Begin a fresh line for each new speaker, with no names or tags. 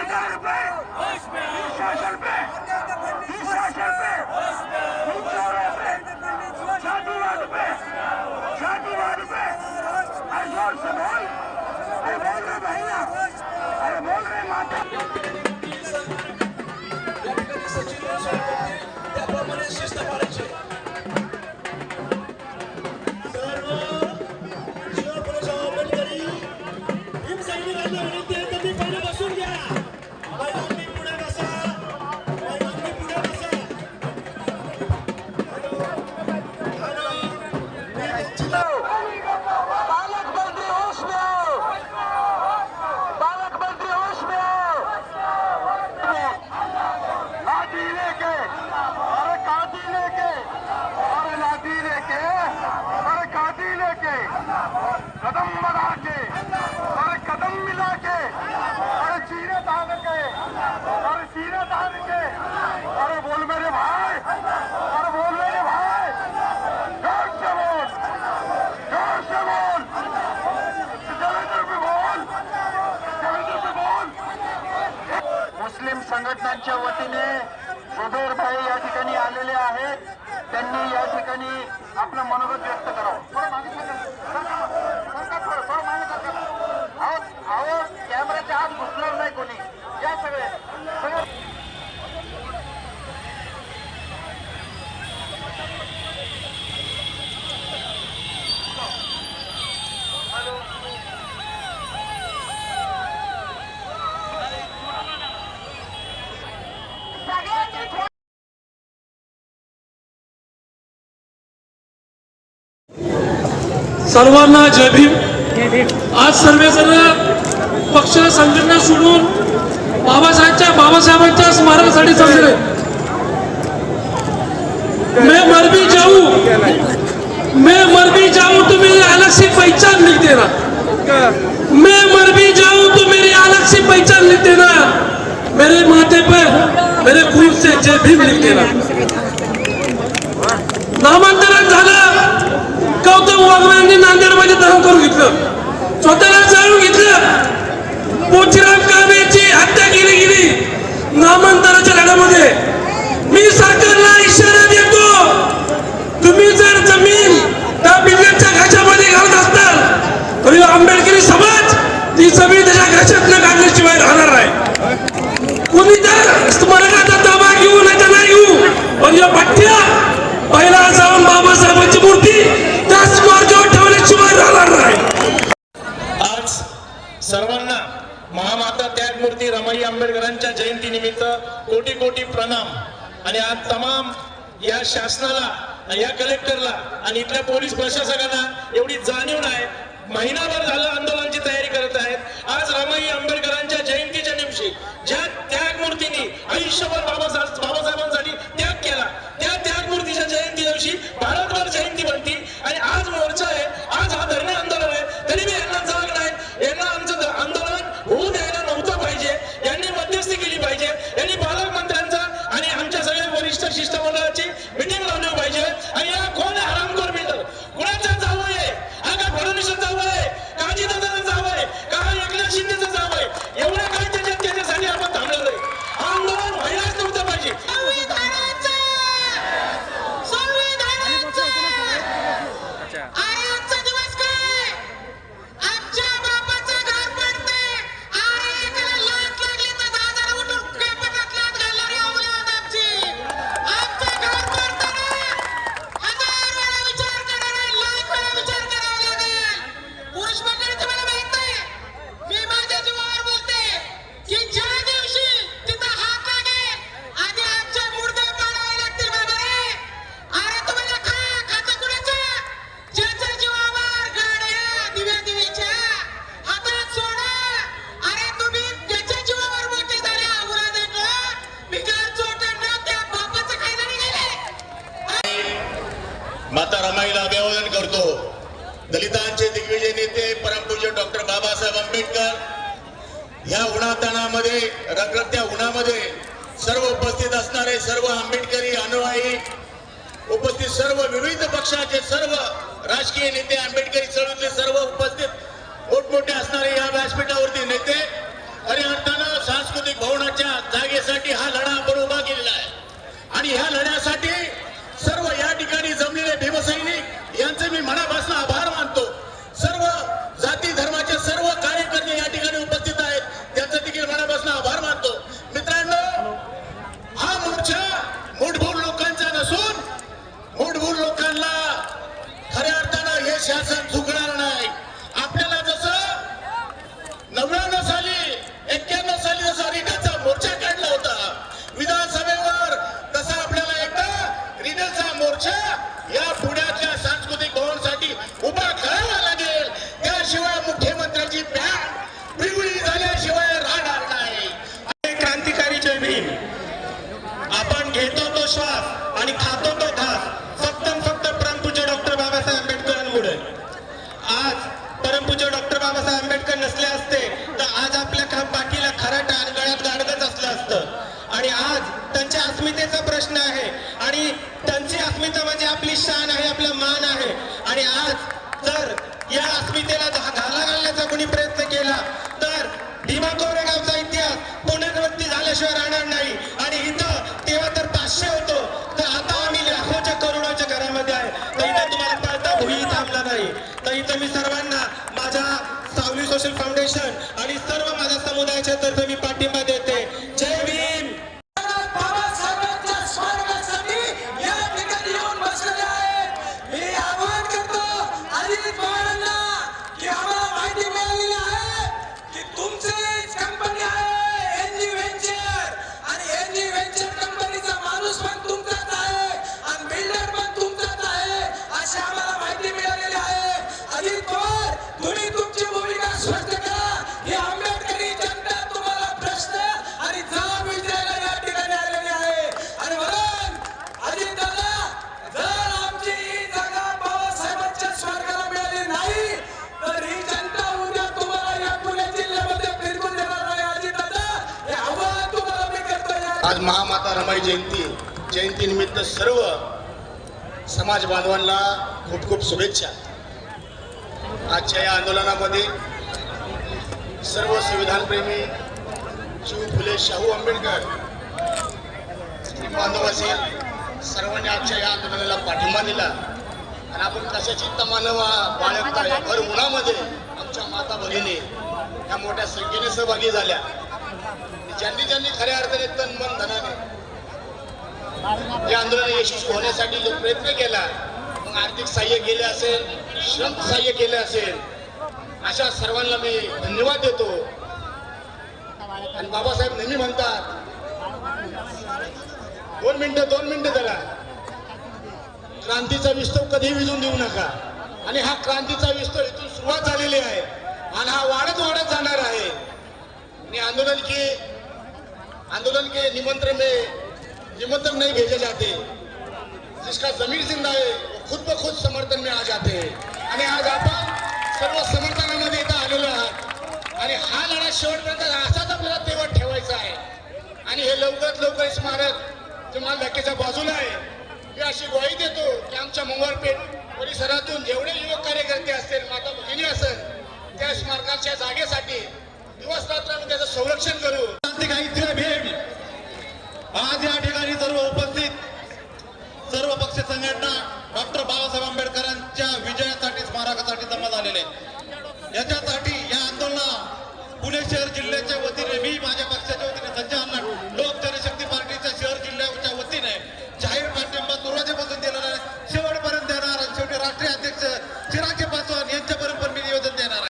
Guardar o bem! संघटनांच्या वतीने जुबेर भाई या ठिकाणी आलेले आहेत. त्यांनी या ठिकाणी आपलं मनोगत व्यक्त करावं.
सर्वांना जय भीम. आज सर्वजण पक्ष संघटना सोडून बाबासाहेबच्या बाबासाहेबांच्या स्मारकासाठी चालले मे मरबी जाऊ. मे मरबी जाऊ तो मेरी अलग से पहचान लिख देना मैं मरबी जाऊ तो मेरी अलग से पहचान लिख देना मेरे माथे पर मेरे खून से जय भीम लिख देना. वाघमा यांनी नांदेडमध्ये दहन करून घेतलं. स्वतःला जाळून घेतलं. पोचीराम कामेची हत्या केली गेली. नामांतराच्या लढ्यामध्ये. मी सरकारला इशारा देतो. तुम्ही जर जमीन त्या बिल्डरच्या घाच्यामध्ये घालत असताल तर आंबेडकरी समाज ती जमीन त्याच्या
घाच्यात जयंतीनिमित्त कोटी कोटी प्रणाम. आणि आज तमाम या शासनाला या कलेक्टरला आणि इथल्या पोलीस प्रशासकांना एवढी जाणीव नाही. महिनाभर झालं माता रमाईला अभिवादन करतो. दलितांचे दिग्विजय नेते परमपूज्य डॉक्टर बाबासाहेब आंबेडकर या उन्हातानामध्ये रखरखत्या उन्हामध्ये सर्व उपस्थित असणारे सर्व आंबेडकरी अनुयायी उपस्थित सर्व विविध पक्षाचे सर्व राजकीय नेते आंबेडकरी चळवळीतले सर्व उपस्थित मोठमोठे असणारे
नव्याण्णव साली एक्क्याण्णव साली जसा रिटाचा मोर्चा काढला होता विधानसभेवर तसा आपल्याला एकदा रिटाचा मोर्चा या पुण्यातल्या सांस्कृतिक भवनसाठी उभा करावा लागेल. त्याशिवाय मुख्यमंत्र्यांची बँक पिवळी झाल्याशिवाय राहणार नाही.
क्रांतिकारी जय भीम आपण घेतो तो श्वास आणि खातो तो घास. फक्त फक्त परमपूज्य डॉक्टर बाबासाहेब आंबेडकरांमुळे. आज परमपूज्य डॉक्टर बाबासाहेब आंबेडकर नसले असते तर आज आपल्या खा- पाठीला खराटा आणि गळ्यात गाडगच असलं असतं आणि आज त्यांच्या अस्मितेचा प्रश्न आहे. आणि त्यांची अस्मिता म्हणजे आपली शान आहे आपला मान आहे. आणि आज जर या अस्मितेला घाला घालण्याचा कोणी प्रयत्न केला तर भीमा कोरेगावचा इतिहास पुनरावृत्ती झाल्याशिवाय राहणार नाही. आणि इथं तेव्हा तर पाचशे होतो. तर आता आम्ही लाखोच्या करोडोच्या घरामध्ये आहे. तर इथं तुम्हाला पळता भुई थांबला नाही. तर इथं मी सर्वांना माझ्या सावली सोशल फाउंडेशन
आज महामाता रमाई जयंती जयंतीनिमित्त सर्व समाज बांधवांना खूप खूप शुभेच्छा. आजच्या या आंदोलनामध्ये सर्व संविधानप्रेमी शिव फुले शाहू आंबेडकर बांधव असेल सर्वांनी आजच्या या आंदोलनाला पाठिंबा दिला. आणि आपण कशाची तमानं बाळगता भर उन्हामध्ये आमच्या माता भगिनी या मोठ्या संख्येने सहभागी झाल्या. ज्यांनी ज्यांनी खऱ्या अर्थाने तन मन धनाने या आंदोलन यशस्वी होण्यासाठी जो प्रयत्न केला मग आर्थिक सहाय्य केले असेल श्रम सहाय्य केले असेल अशा सर्वांना मी धन्यवाद देतो. आणि बाबासाहेब नेहमी म्हणतात दोन मिनिटं दोन मिनिटं जरा. क्रांतीचा विस्तव कधीही विजून देऊ नका. आणि हा क्रांतीचा विस्तव इथून सुरुवात झालेली आहे. आणि हा वाढत वाढत जाणार आहे. आणि आंदोलन के आंदोलन के निमंत्रण में निमंत्रण नहीं भेजे जाते। जिसका जमीर जिंदा है वो खुद ब खुद समर्थन में आ जाते हैं। आणि आज आपण सर्व समर्थनामध्ये इथं आलेलो आहात। आणि हा लढा शेवटपर्यंत असाच आपल्याला तेव्हा ठेवायचा आहे. आणि हे लवकरात लवकर स्मारक जे धक्केच्या बाजूला आहे. मी अशी ग्वाही देतो की आमच्या मंगळपेठ परिसरातून जेवढे युवक कार्यकर्ते असतील माता भगिनी असेल त्या स्मारकाच्या जागेसाठी दिवस रात्र आम्ही त्याचं संरक्षण करू.
क्रांतिकारी जय भेट. आज या ठिकाणी सर्व उपस्थित सर्व पक्ष संघटना डॉक्टर बाबासाहेब आंबेडकरांच्या विजयासाठी स्मारकासाठी जमा झाले